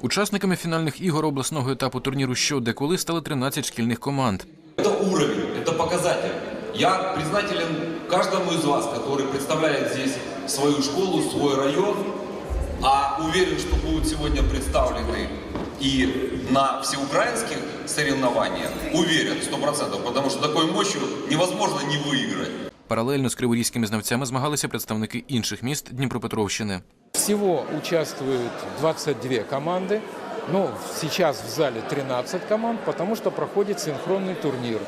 Учасниками фінальних ігор обласного етапу турніру «Що, де коли» стали 13 шкільних команд. Это уровень, это показатель. Я признателен каждому из вас, который представляет здесь свою школу, свой район, а уверен, что будут сегодня представлены и на всеукраинских соревнованиях. Уверен, 100%, потому что такой мощью невозможно не выиграть. Паралельно з криворізькими знавцями змагалися представники інших міст Дніпропетровщини. Всего участвуют 22 команды. Ну, сейчас в зале 13 команд, потому что проходит синхронный турнир.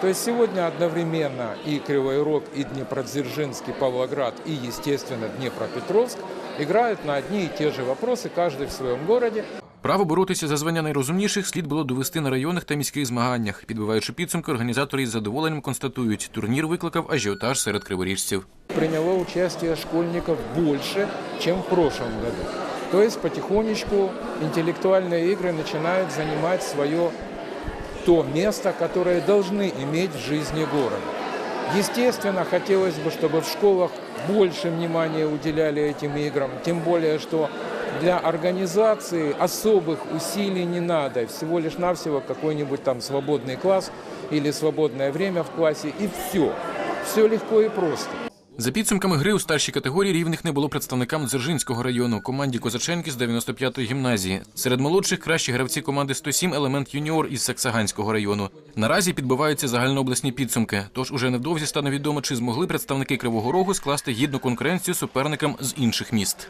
То есть сегодня одновременно и Кривой Рог, и Днепродзержинск, и Павлоград, и, естественно, Днепропетровск играют на одни и те же вопросы, каждый в своем городе. Право боротися за звання найрозумніших слід було довести на районних та міських змаганнях. Підбиваючи підсумки, організатори із задоволенням констатують, турнір викликав ажіотаж серед криворіжців. Приняло участие школьников больше, чем в прошлом году. То есть потихонечку интеллектуальные игры начинают занимать свое то место, которое должны иметь в жизни города. Естественно, хотелось бы, чтобы в школах больше внимания уделяли этим играм, тем более, что для организации особых усилий не надо, всего лишь навсего какой-нибудь там свободный класс или свободное время в классе, и все. Все легко и просто. За підсумками гри у старшій категорії рівних не було представникам Дзержинського району, команді Козаченки з 95-ї гімназії. Серед молодших кращі гравці команди 107 елемент юніор із Саксаганського району. Наразі підбиваються загальнообласні підсумки. Тож уже невдовзі стане відомо, чи змогли представники Кривого Рогу скласти гідну конкуренцію суперникам з інших міст.